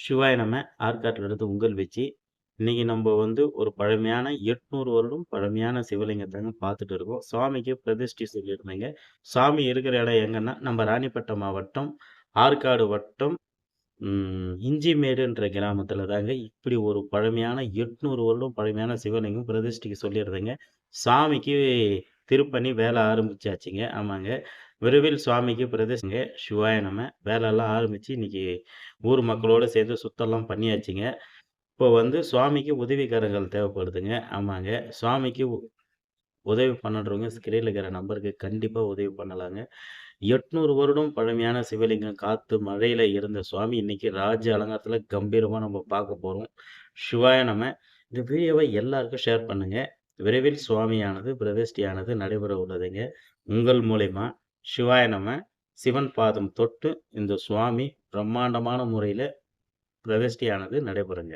சிவாய நம்ம ஆற்காட்டில் இருந்து உங்கள் வச்சு இன்றைக்கி நம்ம வந்து ஒரு பழமையான எட்நூறு வருடம் பழமையான சிவலிங்கத்தாங்க பார்த்துட்டு இருக்கோம். சுவாமிக்கு பிரதிஷ்டி சொல்லியிருந்தீங்க. சாமி இருக்கிற இடம் எங்கன்னா நம்ம ராணிப்பட்டம் மாவட்டம் ஆற்காடு வட்டம் இஞ்சிமேடுன்ற கிராமத்தில் தாங்க இப்படி ஒரு பழமையான எட்நூறு வருடம் பழமையான சிவலிங்கம் பிரதிஷ்டிக்கு சொல்லியிருந்தேங்க. சாமிக்கு திருப்பணி வேலை ஆரம்பிச்சாச்சுங்க. ஆமாங்க. விரைவில் சுவாமிக்கு பிரதேசங்க. சிவாய நம்ம வேலையெல்லாம் ஆரம்பித்து இன்னைக்கு ஊர் மக்களோடு சேர்ந்து சுத்தம்லாம் பண்ணியாச்சுங்க. இப்போ வந்து சுவாமிக்கு உதவிக்காரங்கள் தேவைப்படுதுங்க. ஆமாங்க. சுவாமிக்கு உதவி பண்ணுறவங்க ஸ்கிரீனில் இருக்கிற நம்பருக்கு கண்டிப்பாக உதவி பண்ணலாங்க. எட்நூறு வருடம் பழமையான சிவலிங்கம் காற்று மழையில் இருந்த சுவாமி இன்னைக்கு ராஜ அலங்காரத்தில் கம்பீரமாக நம்ம பார்க்க போகிறோம் சிவாய நம்ம இந்த வீடியோவை எல்லாருக்கும் ஷேர் பண்ணுங்கள் விரைவில் சுவாமியானது பிரதிஷ்டியானது நடைபெற உள்ளதுங்க. உங்கள் மூலயமா சிவாய நம்ம சிவன் பாதம் தொட்டு இந்த சுவாமி பிரம்மாண்டமான முறையில் பிரதிஷ்டியானது நடைபெறுங்க.